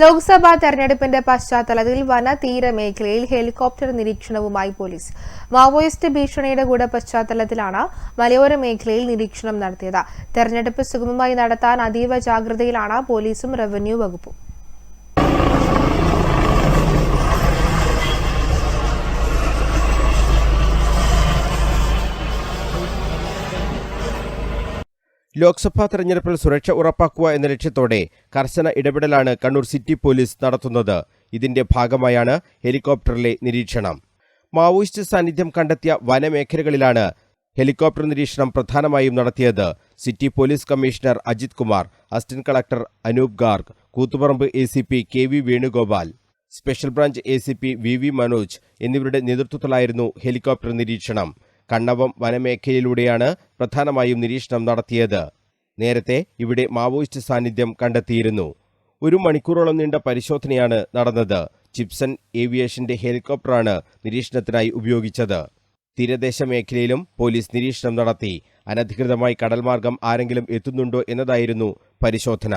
ലോക്സഭാ തെരഞ്ഞെടുപ്പിന്റെ പശ്ചാത്തലത്തിൽ വന തീരമേഖലയിൽ ഹെലികോപ്റ്റർ നിരീക്ഷണവുമായി പോലീസ്. മാവോയിസ്റ്റ് ഭീഷണിയുടെ കൂടെ പശ്ചാത്തലത്തിലാണ് മലയോര മേഖലയിൽ നിരീക്ഷണം നടത്തിയത്. തെരഞ്ഞെടുപ്പ് സുഗമമായി നടത്താൻ അതീവ ജാഗ്രതയിലാണ് പോലീസും റവന്യൂ വകുപ്പും. ലോക്സഭാ തെരഞ്ഞെടുപ്പിൽ സുരക്ഷ ഉറപ്പാക്കുക എന്ന ലക്ഷ്യത്തോടെ കർശന ഇടപെടലാണ് കണ്ണൂർ സിറ്റി പോലീസ് നടത്തുന്നത്. ഇതിന്റെ ഭാഗമായാണ് ഹെലികോപ്റ്ററിലെ നിരീക്ഷണം. മാവോയിസ്റ്റ് സാന്നിധ്യം കണ്ടെത്തിയ വനമേഖലകളിലാണ് ഹെലികോപ്റ്റർ നിരീക്ഷണം പ്രധാനമായും നടത്തിയത്. City police commissioner Ajith Kumar assistant collector Anoop Garg Koothuparamba A C P K V Venugopal special branch A C P V V Manoj എന്നിവരുടെ നേതൃത്വത്തിലായിരുന്നു ഹെലികോപ്റ്റർ നിരീക്ഷണം. കണ്ണവം വനമേഖലയിലൂടെയാണ് പ്രധാനമായും നിരീക്ഷണം നടത്തിയത്. നേരത്തെ ഇവിടെ മാവോയിസ്റ്റ് സാന്നിധ്യം കണ്ടെത്തിയിരുന്നു. ഒരു മണിക്കൂറോളം നീണ്ട പരിശോധനയാണ് നടന്നത്. ചിപ്സൺ ഏവിയേഷന്റെ ഹെലികോപ്റ്ററാണ് നിരീക്ഷണത്തിനായി ഉപയോഗിച്ചത്. തീരദേശ മേഖലയിലും പോലീസ് നിരീക്ഷണം നടത്തി. അനധികൃതമായി കടൽമാർഗം ആരെങ്കിലും എത്തുന്നുണ്ടോ എന്നതായിരുന്നു പരിശോധന.